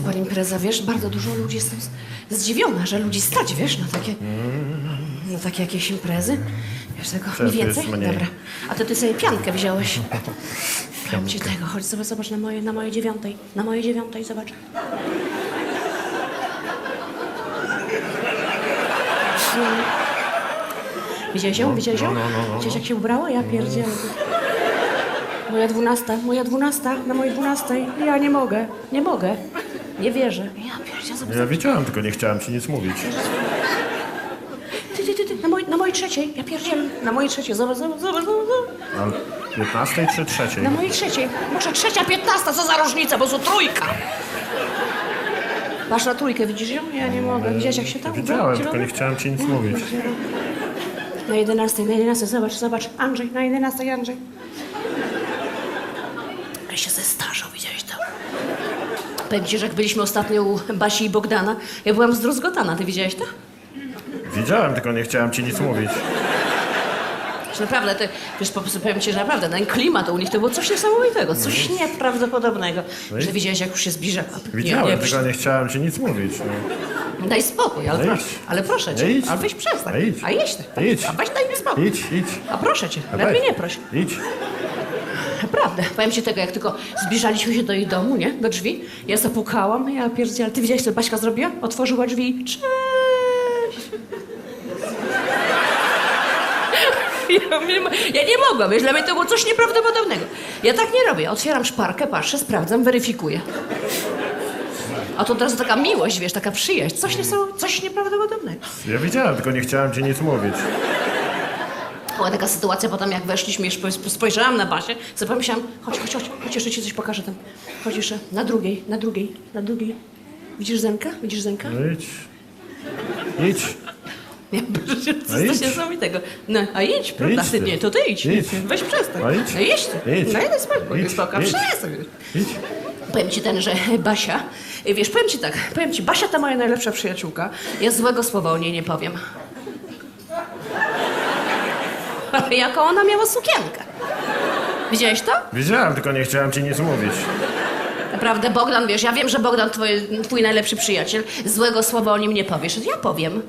super impreza, wiesz? Bardzo dużo ludzi jestem zdziwiona, że ludzi stać, wiesz, na takie, na takie jakieś imprezy. Wiesz, tego mniej jest więcej? mniej. Dobra. A to ty sobie piankę wziąłeś. Dam ci tego, chodź sobie, zobacz na moje, na moje dziewiątej. Na moje dziewiątej, zobacz. Widziałeś ją? Widziałeś ją? no, no, no, Widziałeś jak się ubrała? Ja pierdzielę. Moja dwunasta, moja dwunasta, na mojej dwunastej. Ja nie mogę, nie mogę. Nie wierzę. Ja pierdzielę, zobacz. Ja wiedziałem, tylko nie chciałem ci nic mówić. Ty, ty, ty, ty, na mojej, na mojej trzeciej, ja pierdzielę. Na mojej trzeciej, zobacz, zobacz, zobacz, zobacz. A 15 czy trzeciej? Na mojej trzeciej. Muszę trzecia, piętnasta, co za różnica, bo to trójka. Masz na trójkę, widzisz ją? Ja nie mogę. Widziałeś jak się tam Widziałem, ubrała? tylko nie chciałem ci nic mówić. Na jedenastej, na jedenastej, zobacz, zobacz. Andrzej, na jedenastej, Andrzej. Ale się zestarzał, widziałeś to? Że jak byliśmy ostatnio u Basi i Bogdana, ja byłam zdruzgotana, ty widziałeś to? Widziałem, tylko nie chciałem ci nic mówić. Że naprawdę, ty, wiesz, po prostu powiem ci, że naprawdę, ten klimat u nich to było coś niesamowitego, coś nieprawdopodobnego. Że widziałeś, jak już się zbliża. Widziałem, tylko nie chciałem ci nic mówić. No. Daj spokój, ale, No proszę, ale proszę No cię, idź. a weź przestań. No idź. A idź ty. Idź. A weź daj mi spokój. Idź, idź. A proszę cię, A lepiej weź. nie proś. Idź. Naprawdę, powiem ci tego, jak tylko zbliżaliśmy się do jej domu, nie? Do drzwi, ja zapukałam, ja pierdzielę, ty widziałeś, co Baśka zrobiła? Otworzyła drzwi, cześć! Ja, nie ja nie mogłam, wiesz, dla mnie to było coś nieprawdopodobnego. Ja tak nie robię, otwieram szparkę, patrzę, sprawdzam, weryfikuję. A to od razu taka miłość, wiesz, taka przyjaźń, coś, niesam- coś nieprawdopodobnego. Ja widziałem, tylko nie chciałem ci nic mówić. Była taka sytuacja potem, jak weszliśmy, spojrzałam na Basię, sobie pomyślałam, chodź, chodź, chodź, chodź, jeszcze ci coś pokażę tam. Chodź jeszcze, na drugiej, na drugiej, na drugiej. Widzisz Zenka? Widzisz Zenka? No idź. Idź. Nie, proszę, No coś idź. niesamowitego. No, a idź, prawda? Idź Ty, nie, to ty idź. Idź. Weź przestań. No idź. No idź ty. Idź. No jeden spokój, Idź. spoko, Idź. przestań. Idź. Powiem ci ten, że Basia, wiesz, powiem ci tak, powiem ci, Basia to moja najlepsza przyjaciółka. Ja złego słowa o niej nie powiem. Jaką ona miała sukienkę. Widziałeś to? Widziałem, tylko nie chciałem ci nic mówić. Naprawdę, Bogdan, wiesz, ja wiem, że Bogdan twój, twój najlepszy przyjaciel, złego słowa o nim nie powiesz. Ja powiem.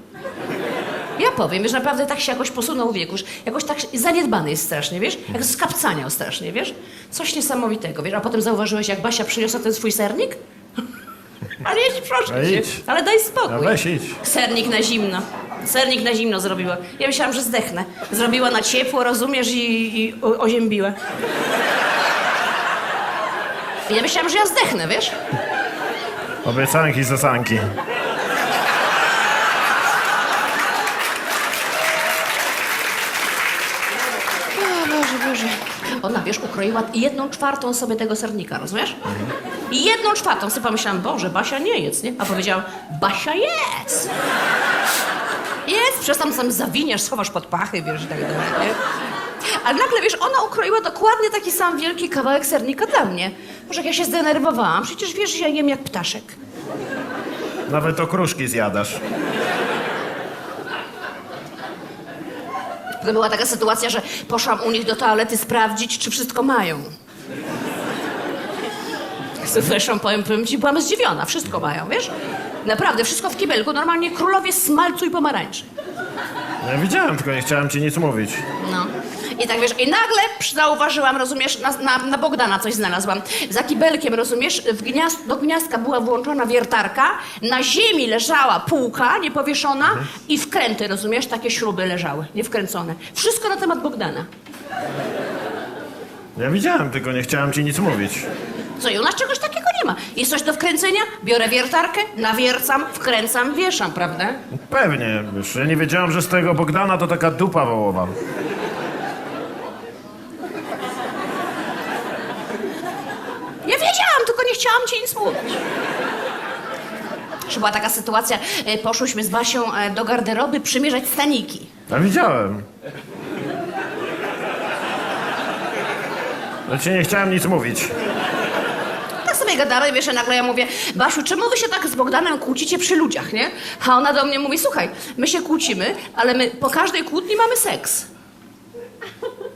Ja powiem, wiesz, naprawdę tak się jakoś posunął w wieku, że jakoś tak zaniedbany jest strasznie, wiesz? Jak skapcaniał strasznie, wiesz? Coś niesamowitego, wiesz? A potem zauważyłeś, jak Basia przyniosła ten swój sernik? Ale idź, proszę No cię. Ale daj spokój. No weź idź. Sernik na zimno. Sernik na zimno zrobiła. Ja myślałam, że zdechnę. Zrobiła na ciepło, rozumiesz, i, i o, oziębiła. Ja myślałam, że ja zdechnę, wiesz? Obiecanki, zasanki. O Boże, Boże. Ona, wiesz, ukroiła jedną czwartą sobie tego sernika, rozumiesz? Jedną czwartą sobie pomyślałam, Boże, Basia nie jedz, nie? A powiedziałam, Basia jedz! Jest, przecież tam sam zawiniesz, schowasz pod pachy, wiesz, i tak dalej, nie? Ale nagle, wiesz, ona ukroiła dokładnie taki sam wielki kawałek sernika dla mnie. Może jak ja się zdenerwowałam, przecież wiesz, ja jem jak ptaszek. Nawet okruszki zjadasz. To była taka sytuacja, że poszłam u nich do toalety sprawdzić, czy wszystko mają. Zresztą powiem, powiem ci, byłam zdziwiona. Wszystko mają, wiesz? Naprawdę, wszystko w kibelku. Normalnie królowie smalcu i pomarańczy. Ja widziałem, tylko nie chciałem ci nic mówić. No. I tak wiesz, i nagle zauważyłam, rozumiesz, na, na, na Bogdana coś znalazłam. Za kibelkiem, rozumiesz, w gniazd, do gniazdka była włączona wiertarka, na ziemi leżała półka niepowieszona i wkręty, rozumiesz, takie śruby leżały, niewkręcone. Wszystko na temat Bogdana. Ja widziałem, tylko nie chciałem ci nic mówić. Co, i u nas czegoś takiego nie ma. Jest coś do wkręcenia? Biorę wiertarkę, nawiercam, wkręcam, wieszam, prawda? Pewnie, wiesz, ja nie wiedziałem, że z tego Bogdana to taka dupa wołowa. Ja wiedziałam, tylko nie chciałam ci nic mówić. Że była taka sytuacja, e, poszłyśmy z Basią e, do garderoby przymierzać staniki. Ja widziałem. Ci nie chciałem nic mówić. Sobie gadamy, wiesz, a nagle ja mówię, Basiu, czemu wy się tak z Bogdanem kłócicie przy ludziach, nie? A ona do mnie mówi, słuchaj, my się kłócimy, ale my po każdej kłótni mamy seks.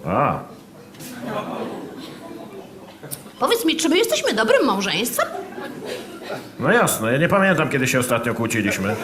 A, Powiedz mi, czy my jesteśmy dobrym małżeństwem? No jasne, ja nie pamiętam, kiedy się ostatnio kłóciliśmy.